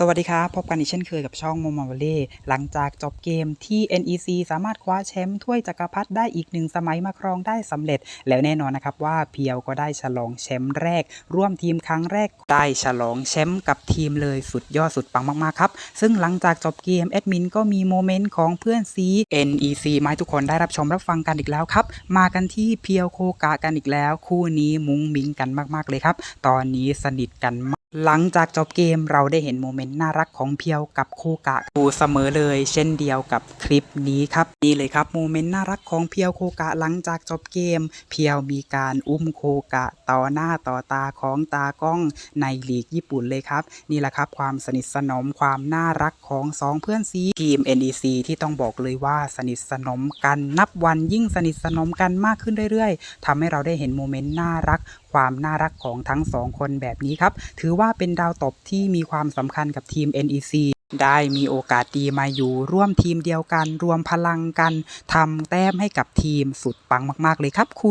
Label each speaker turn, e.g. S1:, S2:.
S1: สวัสดีครับ พบกันอีกเช่นเคยกับช่องโมมาวเล่หลังจากจบเกมที่ NEC สามารถคว้าแชมป์ถ้วยจักรพรรดิได้อีกหนึ่งสมัยมาครองได้สำเร็จ แล้วแน่นอนนะครับว่าเพียวก็ได้ฉลองแชมป์แรก ร่วมทีมครั้งแรกได้ฉลองแชมป์กับทีมเลยสุดยอดสุดปังมากๆครับ ซึ่งหลังจากจบเกมแอดมินก็มีโมเมนต์ของเพื่อนซี NEC มาให้ทุกคนได้รับชมรับฟังกันอีกแล้วครับ มากันที่เพียวโคกะกันอีกแล้ว คู่นี้มุ้งมิ้งกันมากๆเลยครับ ตอนนี้สนิทกันมาก หลังจากจบเกมเราได้เห็นโมเมนต์น่ารักของเพียวกับโคกะดูเสมอเลย เช่นเดียวกับคลิปนี้ครับนี่เลยครับโมเมนต์น่ารักของเพียวโคกะหลังจากจบเกม เพียวมีการอุ้มโคกะต่อหน้าต่อตาของตากล้องในลีกญี่ปุ่นเลยครับ นี่แหละครับความสนิทสนมความน่ารักของสองเพื่อนซีทีม NEC ที่ต้องบอกเลยว่าสนิทสนมกันนับวันยิ่งสนิทสนมกันมากขึ้นเรื่อยๆทำให้เราได้เห็นโมเมนต์น่ารัก ความน่ารักของทั้งสองคนแบบนี้ครับ ถือว่าเป็นดาวตบที่มีความสำคัญกับทีม NEC ได้มีโอกาสดีมาอยู่ร่วมทีมเดียวกัน รวมพลังกันทำแต้มให้กับทีมสุดปังมาก ๆ เลยครับคุณ